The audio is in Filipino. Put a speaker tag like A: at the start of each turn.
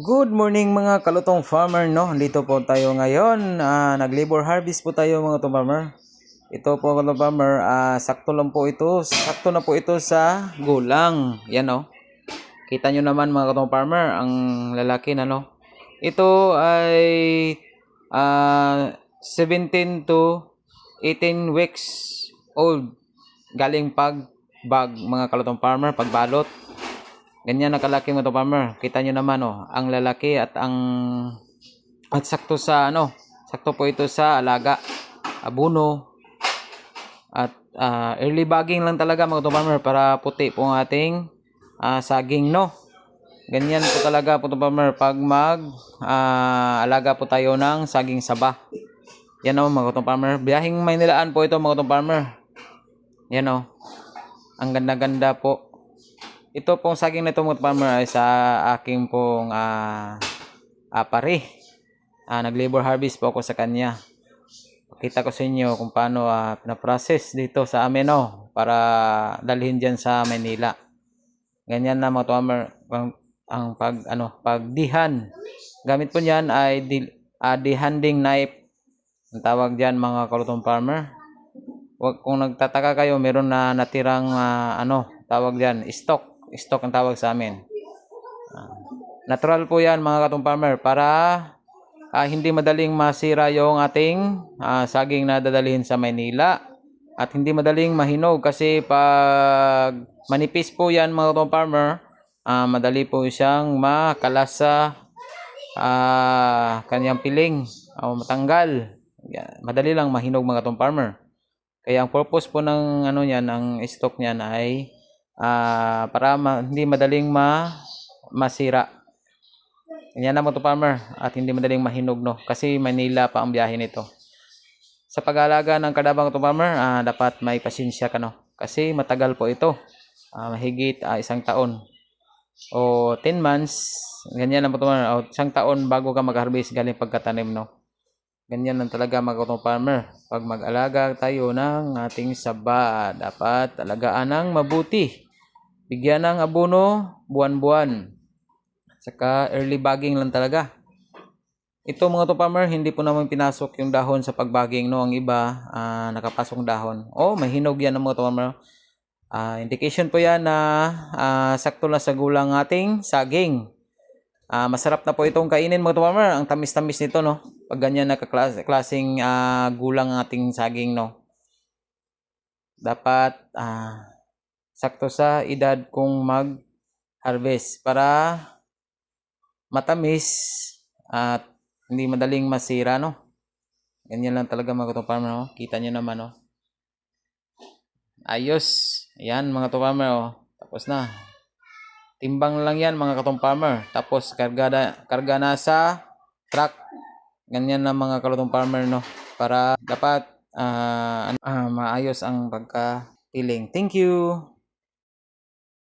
A: Good morning mga kalutong farmer no. Dito po tayo ngayon. Ah, nag-labor harvest po tayo mga kalutong farmer. Ito po kalutong farmer, ah, sakto lang po ito. Sakto na po ito sa gulang. Yan no. Kita nyo naman mga kalutong farmer, ang lalaki na no. Ito ay ah, 17 to 18 weeks old. Galing pag bag mga kalutong farmer, pagbalot. Ganyan nakalaki mo to farmer. Kita nyo naman oh, ang lalaki at ang at sakto sa ano, sakto po ito sa alaga, abuno at ah, early bagging lang talaga mga farmer para puti po ang ating ah, saging no. Ganyan po talaga po farmer pag mag ah, alaga po tayo ng saging saba. Yan o mga to farmer. Biyahing Maynilaan po ito mga to farmer. Yan o. Ang ganda-ganda po. Ito pong saging na farmer ay sa aking pong ah, pare. Ah, nag-labor harvest po ako sa kanya. Pakita ko sa inyo kung paano ah, pinaprocess dito sa amin no, para dalhin diyan sa Manila. Ganyan na mga farmer ang, ang pag ano, pagdihan. Gamit po niyan ay di, ah, dehanding knife. Ang tawag diyan mga kalutong farmer. Wag kung nagtataka kayo, meron na natirang ah, ano, tawag diyan, stock stock ang tawag sa amin. Ah, natural po yan mga katong farmer para ah, hindi madaling masira yung ating ah, saging na dadalhin sa Maynila at hindi madaling mahinog kasi pag manipis po yan mga katong farmer ah, madali po siyang makalas sa ah, kanyang piling o matanggal. Yan, madali lang mahinog mga katong farmer. Kaya ang purpose po ng ano niyan, ng stock niyan ay ah para ma- hindi madaling ma masira. Ganyan naman to farmer at hindi madaling mahinog no kasi Manila pa ang biyahe nito. Sa pag-aalaga ng kadabang to farmer, ah, dapat may pasensya ka no kasi matagal po ito. Ah, mahigit ah, isang taon o 10 months, ganyan lang po farmer. O, isang taon bago ka mag-harvest galing pagkatanim no. Ganyan lang talaga mga katong farmer. Pag mag-alaga tayo ng ating saba, dapat alagaan ng mabuti. Bigyan ng abono buwan-buwan. Saka early bagging lang talaga. Ito mga to farmer, hindi po naman pinasok yung dahon sa pagbagging. No? Ang iba, ah, nakapasok dahon. Oh, mahinog yan ng mga to farmer. Ah, indication po yan na ah, sakto na sa gulang ating saging. Ah, masarap na po itong kainin mga to farmer. Ang tamis-tamis nito, no? Pag ganyan na kaklas- klaseng ah, gulang ang ating saging, no? Dapat ah, sakto sa edad kung mag-harvest para matamis at hindi madaling masira, no? Ganyan lang talaga mga to farmer, no? Kita nyo naman, no? Ayos. Ayan mga to farmer, oh. Tapos na. Timbang lang yan mga katong farmer. Tapos karga na, karga na sa truck. Ganyan na mga kalutong farmer no. Para dapat ano, ah, maayos ang pagka-tiling. Thank you.